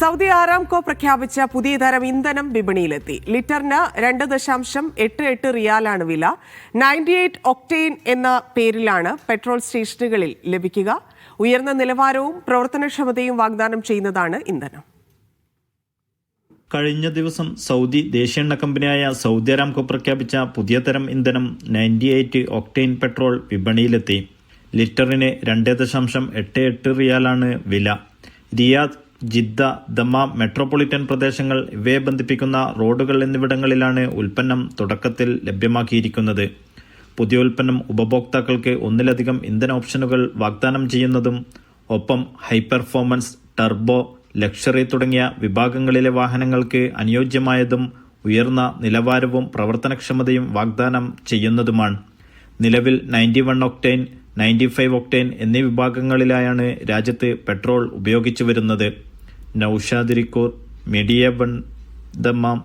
Saudi ആറാംകോ പ്രഖ്യാപിച്ച പുതിയ തരം ഇന്ധനം വിപണിയിലെത്തി. ലിറ്ററിന് രണ്ട് ദശാംശം എട്ട് എട്ട് റിയാലാണ് വില. നയന്റി എയ്റ്റ് ഒക്ടെയിൻ എന്ന പേരിലാണ് പെട്രോൾ സ്റ്റേഷനുകളിൽ ലഭിക്കുക. ഉയർന്ന നിലവാരവും പ്രവർത്തനക്ഷമതയും വാഗ്ദാനം ചെയ്യുന്നതാണ് ഇന്ധനം. കഴിഞ്ഞ ദിവസം സൗദി ദേശീയ എണ്ണ കമ്പനിയായ സൗദി അരാംകോ പ്രഖ്യാപിച്ച പുതിയ തരം ഇന്ധനം നയന്റി എയ്റ്റ് ഒക്ടെയിൻ പെട്രോൾ വിപണിയിലെത്തി. ലിറ്ററിന് രണ്ട് ദശാംശം എട്ട് എട്ട് റിയാലാണ് വില. റിയാദ് ജിദ്ദ ദമ്മ മെട്രോപൊളിറ്റൻ പ്രദേശങ്ങൾ ഇവയെ ബന്ധിപ്പിക്കുന്ന റോഡുകൾ എന്നിവിടങ്ങളിലാണ് ഉൽപ്പന്നം തുടക്കത്തിൽ ലഭ്യമാക്കിയിരിക്കുന്നത്. പുതിയ ഉൽപ്പന്നം ഉപഭോക്താക്കൾക്ക് ഒന്നിലധികം ഇന്ധന ഓപ്ഷനുകൾ വാഗ്ദാനം ചെയ്യുന്നതും ഒപ്പം ഹൈ പെർഫോമൻസ് ടർബോ ലക്ഷറി തുടങ്ങിയ വിഭാഗങ്ങളിലെ വാഹനങ്ങൾക്ക് അനുയോജ്യമായതും ഉയർന്ന നിലവാരവും പ്രവർത്തനക്ഷമതയും വാഗ്ദാനം ചെയ്യുന്നതുമാണ്. നിലവിൽ ninety one octane ninety five octane എന്നീ വിഭാഗങ്ങളിലായാണ് രാജ്യത്ത് പെട്രോൾ ഉപയോഗിച്ചു വരുന്നത് നൌഷാദിരിക്കൂർ മീഡിയ വൺ ദമ്മാം